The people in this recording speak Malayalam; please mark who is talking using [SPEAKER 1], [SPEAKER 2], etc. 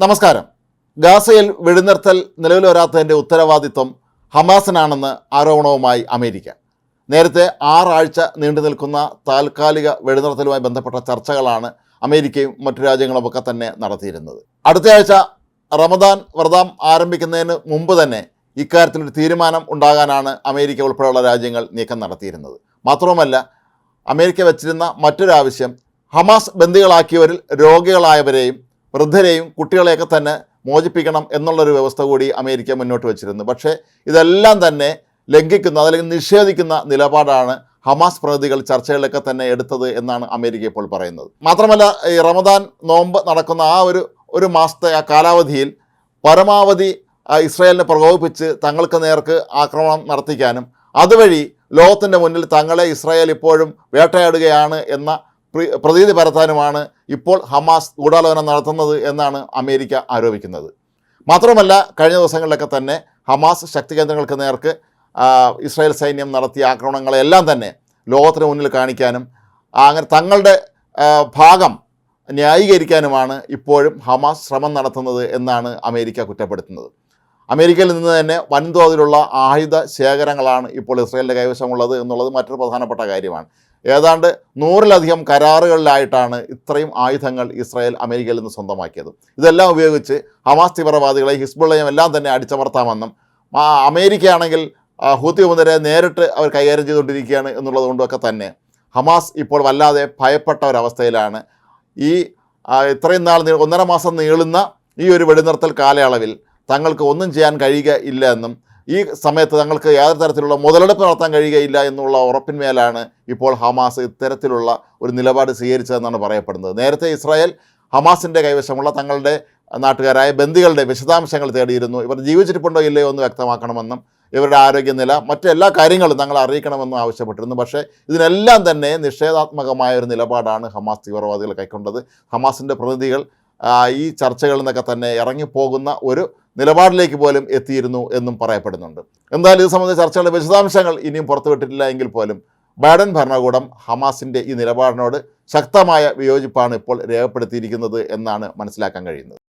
[SPEAKER 1] നമസ്കാരം. ഗാസയിൽ വെടിനിർത്തൽ നിലവിൽ വരാത്തതിന്റെ ഉത്തരവാദിത്വം ഹമാസിനാണെന്ന് ആരോപണവുമായി അമേരിക്ക. നേരത്തെ ആറാഴ്ച നീണ്ടു നിൽക്കുന്ന താൽക്കാലിക വെടിനിർത്തലുമായി ബന്ധപ്പെട്ട ചർച്ചകളാണ് അമേരിക്കയും മറ്റു രാജ്യങ്ങളുമൊക്കെ തന്നെ നടത്തിയിരുന്നത്. അടുത്തയാഴ്ച റമദാൻ വ്രതം ആരംഭിക്കുന്നതിന് മുമ്പ് തന്നെ ഇക്കാര്യത്തിലൊരു തീരുമാനം ഉണ്ടാകാനാണ് അമേരിക്ക ഉൾപ്പെടെയുള്ള രാജ്യങ്ങൾ നീക്കം നടത്തിയിരുന്നത്. മാത്രവുമല്ല അമേരിക്ക വച്ചിരുന്ന മറ്റൊരാവശ്യം ഹമാസ് ബന്ദികളാക്കിയവരിൽ രോഗികളായവരെയും വൃദ്ധരെയും കുട്ടികളെയൊക്കെ തന്നെ മോചിപ്പിക്കണം എന്നുള്ളൊരു വ്യവസ്ഥ കൂടി അമേരിക്ക മുന്നോട്ട് വച്ചിരുന്നു. പക്ഷേ ഇതെല്ലാം തന്നെ ലംഘിക്കുന്ന അതല്ലെങ്കിൽ നിഷേധിക്കുന്ന നിലപാടാണ് ഹമാസ് പ്രതിനിധികൾ ചർച്ചകളിലൊക്കെ തന്നെ എടുത്തത് എന്നാണ് അമേരിക്ക ഇപ്പോൾ പറയുന്നത്. മാത്രമല്ല ഈ റമദാൻ നോമ്പ് നടക്കുന്ന ആ ഒരു ഒരു മാസത്തെ ആ കാലാവധിയിൽ പരമാവധി ഇസ്രായേലിനെ പ്രകോപിപ്പിച്ച് തങ്ങൾക്ക് നേർക്ക് ആക്രമണം നടത്തിക്കാനും അതുവഴി ലോകത്തിന്റെ മുന്നിൽ തങ്ങളെ ഇസ്രായേൽ ഇപ്പോഴും വേട്ടയാടുകയാണ് എന്ന പ്രതീതി പരത്താനുമാണ് ഇപ്പോൾ ഹമാസ് ഗൂഢാലോചന നടത്തുന്നത് എന്നാണ് അമേരിക്ക ആരോപിക്കുന്നത്. മാത്രമല്ല കഴിഞ്ഞ ദിവസങ്ങളിലൊക്കെ തന്നെ ഹമാസ് ശക്തി കേന്ദ്രങ്ങൾക്ക് നേർക്ക് ഇസ്രായേൽ സൈന്യം നടത്തിയ ആക്രമണങ്ങളെല്ലാം തന്നെ ലോകത്തിന് മുന്നിൽ കാണിക്കാനും അങ്ങനെ തങ്ങളുടെ ഭാഗം ന്യായീകരിക്കാനുമാണ് ഇപ്പോഴും ഹമാസ് ശ്രമം നടത്തുന്നത് എന്നാണ് അമേരിക്ക കുറ്റപ്പെടുത്തുന്നത്. അമേരിക്കയിൽ നിന്ന് തന്നെ വൻതോതിലുള്ള ആയുധ ശേഖരങ്ങളാണ് ഇപ്പോൾ ഇസ്രയേലിന്റെ കൈവശമുള്ളത് എന്നുള്ളത് മറ്റൊരു പ്രധാനപ്പെട്ട കാര്യമാണ്. ഏതാണ്ട് നൂറിലധികം കരാറുകളിലായിട്ടാണ് ഇത്രയും ആയുധങ്ങൾ ഇസ്രായേൽ അമേരിക്കയിൽ നിന്ന് സ്വന്തമാക്കിയത്. ഇതെല്ലാം ഉപയോഗിച്ച് ഹമാസ് തീവ്രവാദികളെ ഹിസ്ബുള്ളയും എല്ലാം തന്നെ അടിച്ചമർത്താമെന്നും അമേരിക്കയാണെങ്കിൽ ഹൂത്തി മുതലെ നേരിട്ട് അവർ കൈകാര്യം ചെയ്തുകൊണ്ടിരിക്കുകയാണ് എന്നുള്ളത് കൊണ്ടൊക്കെ തന്നെ ഹമാസ് ഇപ്പോൾ വല്ലാതെ ഭയപ്പെട്ട ഒരവസ്ഥയിലാണ് ഈ ഇത്രയും നാൾ ഒന്നര മാസം നീളുന്ന ഈ ഒരു വെടിനിർത്തൽ കാലയളവിൽ തങ്ങൾക്ക് ഒന്നും ചെയ്യാൻ കഴിയുക ഇല്ല എന്നും ഈ സമയത്ത് തങ്ങൾക്ക് യാതൊരു തരത്തിലുള്ള മുതലെടുപ്പ് നടത്താൻ കഴിയുകയില്ല എന്നുള്ള ഉറപ്പിന്മേലാണ് ഇപ്പോൾ ഹമാസ് ഇത്തരത്തിലുള്ള ഒരു നിലപാട് സ്വീകരിച്ചതെന്നാണ് പറയപ്പെടുന്നത്. നേരത്തെ ഇസ്രായേൽ ഹമാസിന്റെ കൈവശമുള്ള തങ്ങളുടെ നാട്ടുകാരായ ബന്ദികളുടെ വിശദാംശങ്ങൾ തേടിയിരുന്നു. ഇവർ ജീവിച്ചിട്ടുണ്ടോ ഇല്ലയോ എന്ന് വ്യക്തമാക്കണമെന്നും ഇവരുടെ ആരോഗ്യനില മറ്റെല്ലാ കാര്യങ്ങളും തങ്ങൾ അറിയിക്കണമെന്നും ആവശ്യപ്പെട്ടിരുന്നു. പക്ഷേ ഇതിനെല്ലാം തന്നെ നിഷേധാത്മകമായ ഒരു നിലപാടാണ് ഹമാസ് തീവ്രവാദികൾ കൈക്കൊണ്ടത്. ഹമാസിന്റെ പ്രതിനിധികൾ ഈ ചർച്ചകളിൽ നിന്നൊക്കെ തന്നെ ഇറങ്ങിപ്പോകുന്ന ഒരു നിലപാടിലേക്ക് പോലും എത്തിയിരുന്നു എന്നും പറയപ്പെടുന്നുണ്ട്. എന്തായാലും ഇത് സംബന്ധിച്ച ചർച്ചകളുടെ വിശദാംശങ്ങൾ ഇനിയും പുറത്തുവിട്ടിട്ടില്ല എങ്കിൽ പോലും ബൈഡൻ ഭരണകൂടം ഹമാസിന്റെ ഈ നിലപാടിനോട് ശക്തമായ വിയോജിപ്പാണ് ഇപ്പോൾ രേഖപ്പെടുത്തിയിരിക്കുന്നത് എന്നാണ് മനസ്സിലാക്കാൻ കഴിയുന്നത്.